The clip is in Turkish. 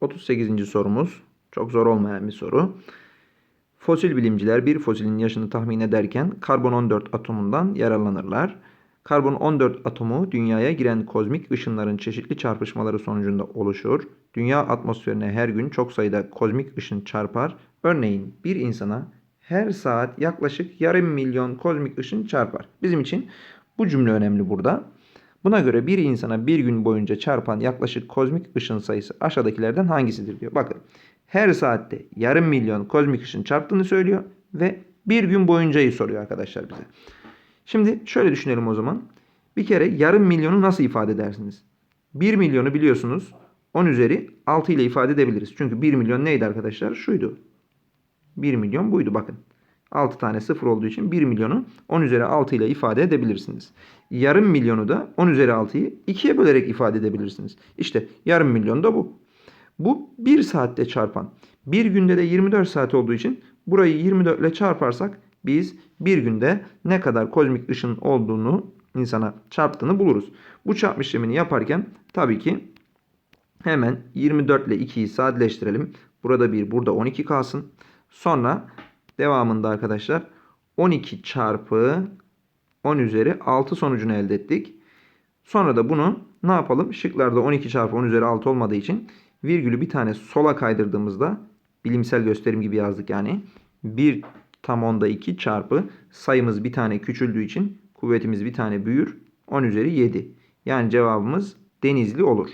38. sorumuz. Çok zor olmayan bir soru. Fosil bilimciler bir fosilin yaşını tahmin ederken karbon 14 atomundan yararlanırlar. Karbon 14 atomu dünyaya giren kozmik ışınların çeşitli çarpışmaları sonucunda oluşur. Dünya atmosferine her gün çok sayıda kozmik ışın çarpar. Örneğin bir insana her saat yaklaşık yarım milyon kozmik ışın çarpar. Bizim için bu cümle önemli burada. Buna göre bir insana bir gün boyunca çarpan yaklaşık kozmik ışın sayısı aşağıdakilerden hangisidir diyor. Bakın her saatte yarım milyon kozmik ışın çarptığını söylüyor ve bir gün boyuncayı soruyor arkadaşlar bize. Şimdi şöyle düşünelim o zaman. Bir kere yarım milyonu nasıl ifade edersiniz? 1 milyonu biliyorsunuz 10 üzeri 6 ile ifade edebiliriz. Çünkü 1 milyon neydi arkadaşlar? Şuydu. 1 milyon buydu bakın. 6 tane sıfır olduğu için 1 milyonu 10 üzeri 6 ile ifade edebilirsiniz. Yarım milyonu da 10 üzeri 6'yı 2'ye bölerek ifade edebilirsiniz. İşte yarım milyon da bu. Bu 1 saatte çarpan. Bir günde de 24 saat olduğu için burayı 24 ile çarparsak biz bir günde ne kadar kozmik ışın olduğunu insana çarptığını buluruz. Bu çarpma işlemini yaparken tabii ki hemen 24 ile 2'yi sadeleştirelim. Burada 1 burada 12 kalsın. Sonra devamında arkadaşlar 12 çarpı 10 üzeri 6 sonucunu elde ettik. Sonra da bunu ne yapalım? Şıklarda 12 çarpı 10 üzeri 6 olmadığı için virgülü bir tane sola kaydırdığımızda bilimsel gösterim gibi yazdık yani. 1 tam onda 2 çarpı sayımız bir tane küçüldüğü için kuvvetimiz bir tane büyür. 10 üzeri 7. Yani cevabımız denizli olur.